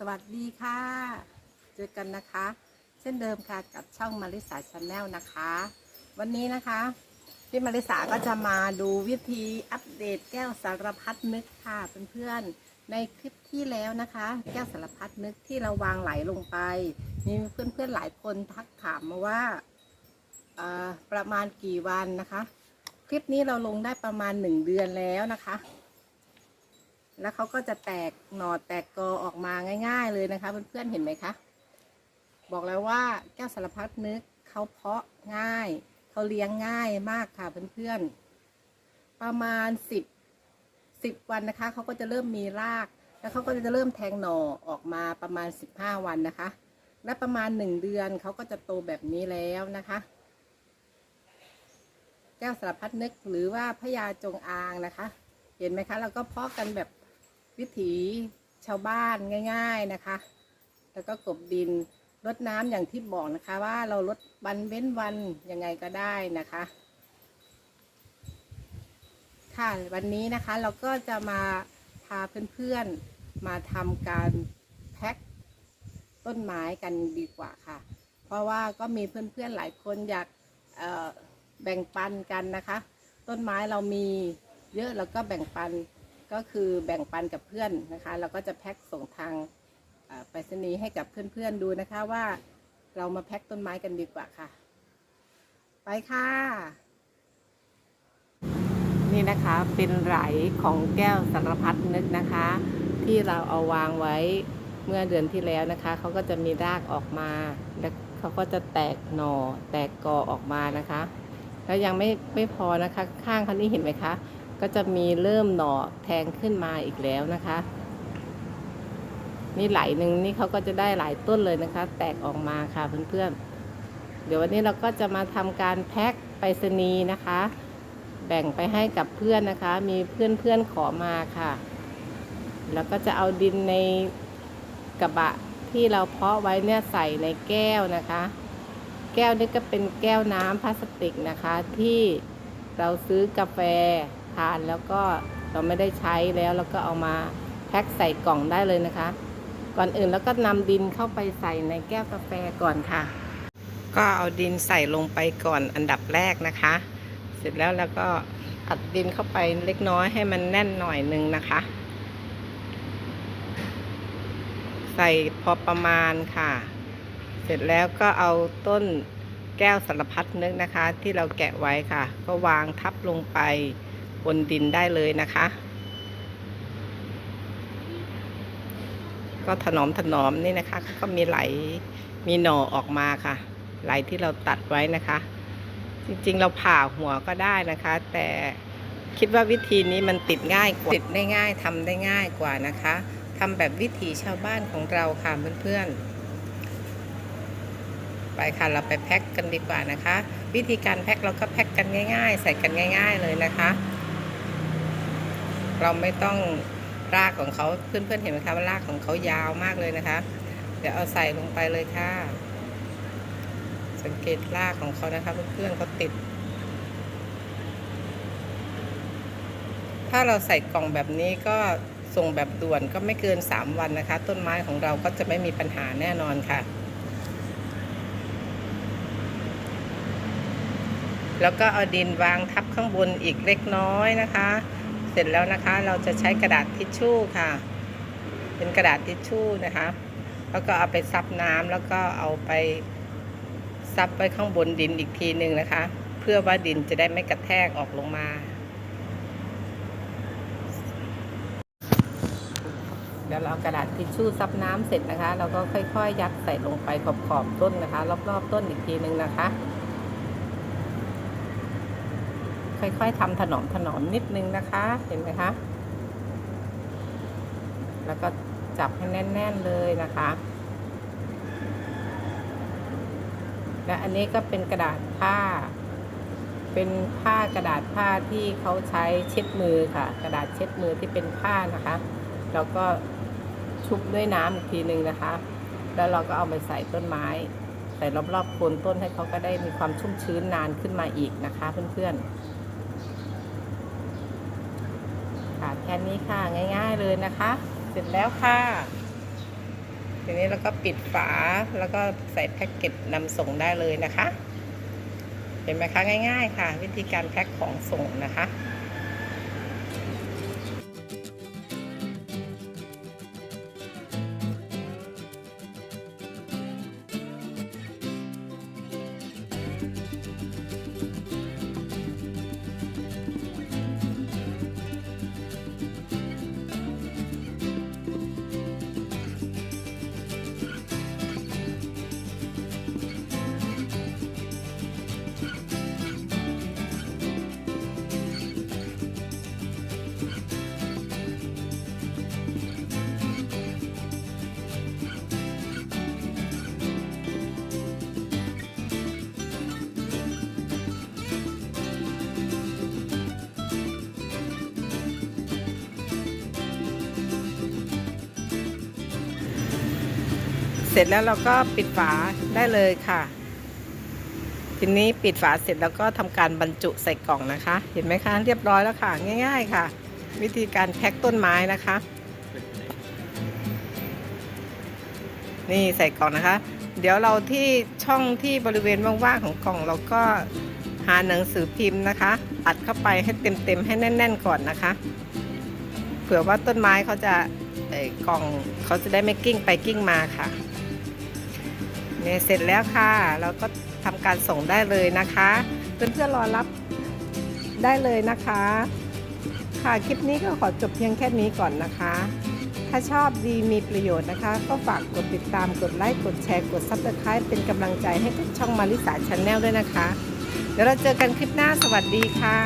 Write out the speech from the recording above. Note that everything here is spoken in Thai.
สวัสดีค่ะ เจอกันนะคะ เช่นเดิมค่ะกับช่องมาริสาชาแนลนะคะ วันนี้นะคะพี่มาริสาก็จะมาดูวิธีอัปเดตแก้วสารพัดนึกค่ะเพื่อนๆในคลิปที่แล้วนะคะ แก้วสารพัดนึกที่เราวางไหลลงไป มีเพื่อนๆหลายคนทักถามมาว่าประมาณกี่วันนะคะ คลิปนี้เราลงได้ประมาณหนึ่งเดือนแล้วนะคะ แล้วเขาก็จะแตกหน่อแตกกอออกมาง่าย ๆ เลยนะคะเพื่อนๆเห็นไหมคะ บอกแล้วว่าแก้วสารพัดนึกเขาเพาะง่าย เขาเลี้ยงง่ายมากค่ะเพื่อนๆ ประมาณสิบสิบวันนะคะเขาก็จะเริ่มมีราก แล้วเขาก็จะเริ่มแทงหน่อออกมาประมาณสิบห้าวันนะคะ และประมาณหนึ่งเดือนเขาก็จะโตแบบนี้แล้วนะคะ แก้วสารพัดนึกหรือว่าพญาจงอางนะคะ เห็นไหมคะ เราก็เพาะกันแบบ วิถีชาวบ้านง่าย ๆนะคะ แล้วก็กบดินรดน้ำอย่างที่บอกนะคะ ว่าเราลดวันเว้นวันยังไงก็ได้นะคะ ค่ะวันนี้นะคะเราก็จะมาพาเพื่อนๆมาทำการแพ็คต้นไม้กันดีกว่าค่ะ เพราะว่าก็มีเพื่อนๆหลายคนอยากแบ่งปันกันนะคะ ต้นไม้เรามีเยอะแล้วก็แบ่งปัน ก็คือแบ่งปันกับเพื่อนนะคะเราก็จะแพ็คส่งทางไปรษณีย์ให้กับเพื่อนๆดูนะคะว่าเรามาแพ็คต้นไม้กันดีกว่าค่ะ ไปค่ะ นี่นะคะเป็นไหลของแก้วสารพัดนึกนะคะ ที่เราเอาวางไว้เมื่อเดือนที่แล้วนะคะเขาก็จะมีรากออกมา แล้วเขาก็จะแตกหน่อแตกกอออกมานะคะ แล้วยังไม่ไม่พอนะคะ ข้างเขานี่เห็นไหมคะ ก็จะมีเริ่มหน่อแทงขึ้นมาอีกแล้วนะคะ นี่ไหลหนึ่งนี่เขาก็จะได้หลายต้นเลยนะคะ แตกออกมาค่ะเพื่อนๆ เดี๋ยววันนี้เราก็จะมาทำการแพ็คไปรษณีย์นะคะ แบ่งไปให้กับเพื่อนนะคะ มีเพื่อนเพื่อนๆขอมาค่ะ แล้วก็จะเอาดินในกระบะที่เราเพาะไว้เนี่ยใส่ในแก้วนะคะ แก้วนี่ก็เป็นแก้วน้ำพลาสติกนะคะที่เราซื้อกาแฟ ทานแล้วก็เราไม่ได้ใช้แล้วเราก็เอามาแพ็คใส่กล่องได้เลยนะคะ ก่อนอื่นแล้วก็นำดินเข้าไปใส่ในแก้วกาแฟก่อนค่ะ ก็เอาดินใส่ลงไปก่อนอันดับแรกนะคะ เสร็จแล้วแล้วก็อัดดินเข้าไปเล็กน้อยให้มันแน่นหน่อยหนึงนะคะ ใส่พอประมาณค่ะ เสร็จแล้วก็เอาต้นแก้วสารพัดนึกนะคะ ที่เราแกะไว้ค่ะ ก็วางทับลงไป บนดินได้เลยนะคะ ก็ถนอมถนอมนี่นะคะก็มีไหลมีหน่อออกมาค่ะ ไหลที่เราตัดไว้นะคะ จริงๆเราผ่าหัวก็ได้นะคะ แต่คิดว่าวิธีนี้มันติดง่ายกว่าติดได้ง่ายทำได้ง่ายกว่านะคะทำแบบวิถีชาวบ้านของเราค่ะเพื่อนๆ ไปค่ะเราไปแพ็คกันดีกว่านะคะ วิธีการแพ็คเราก็แพ็คกันง่าย ๆ ใส่กันง่าย ๆ เลยนะคะ เราไม่ต้องรากของเขาเพื่อนๆเห็นไหมคะว่ารากของเขายาวมากเลยนะคะ เดี๋ยวเอาใส่ลงไปเลยค่ะ สังเกตรากของเขานะคะเพื่อนๆเขาติด ถ้าเราใส่กล่องแบบนี้ก็ส่งแบบด่วนก็ไม่เกิน 3 วันนะคะ ต้นไม้ของเราก็จะไม่มีปัญหาแน่นอนค่ะ แล้วก็เอาดินวางทับข้างบนอีกเล็กน้อยนะคะ ร็จแล้วนะคะ เราจะใช้กระดาษทิชชู่ค่ะ เป็นกระดาษทิชชู่นะคะ แล้วก็เอาไปซับน้ำแล้วก็เอาไปซับไว้ข้างบนดินอีกทีหนึ่งนะคะ เพื่อว่าดินจะได้ไม่กระแทกออกลงมา เดี๋ยวเราเอากระดาษทิชชู่ซับน้ำเสร็จนะคะ เราก็ค่อยๆ ยัดใส่ลงไปขอบๆต้นนะคะ รอบๆต้นอีกทีหนึ่งนะคะ ค่อยๆทำถนอมถนอมนิดนึงนะคะ เห็นไหมคะ แล้วก็จับให้แน่น ๆเลยนะคะ และอันนี้ก็เป็นกระดาษผ้า เป็นผ้ากระดาษผ้าที่เขาใช้เช็ดมือค่ะ กระดาษเช็ดมือที่เป็นผ้านะคะ แล้วก็ชุบด้วยน้ำอีกทีหนึ่งนะคะ แล้วเราก็เอาไปใส่ต้นไม้ใส่รอบๆโคนต้นให้เขาก็ได้มีความชุ่มชื้นนานขึ้นมาอีกนะคะเพื่อนๆ ค่ะแค่นี้ค่ะง่าย ๆเลยนะคะ เสร็จแล้วค่ะทีนี้เราก็ปิดฝาแล้วก็ใส่แพ็กเกจนำส่งได้เลยนะคะ เห็นไหมคะง่าย ๆ ค่ะ วิธีการแพ็คของส่งนะคะ ร็จแล้วเราก็ปิดฝาได้เลยค่ะ ทีนี้ปิดฝาเสร็จแล้วก็ทำการบรรจุใส่กล่องนะคะ เห็นไหมคะเรียบร้อยแล้วค่ะ ง่าย ๆ ค่ะ วิธีการแพ็คต้นไม้นะคะ นี่ใส่กล่องนะคะ เดี๋ยวเราที่ช่องที่บริเวณว่างๆของกล่องเราก็หาหนังสือพิมพ์นะคะ อัดเข้าไปให้เต็มๆให้แน่น ๆ ก่อนนะคะ เผื่อว่าต้นไม้เขาจะกล่องเขาจะได้ไม่กิ้งไปกิ้งมาค่ะ เนี่ยเสร็จแล้วค่ะเราก็ทำการส่งได้เลยนะคะเพื่อนๆรอรับได้เลยนะคะ ค่ะคลิปนี้ก็ขอจบเพียงแค่นี้ก่อนนะคะ ถ้าชอบดีมีประโยชน์นะคะ ก็ฝากกดติดตามกดไลค์กดแชร์กดซับสไคร b ์เป็นกำลังใจให้กับช่องมาริสาชาแนลด้วยนะคะ เดี๋ยวเราเจอกันคลิปหน้าสวัสดีค่ะ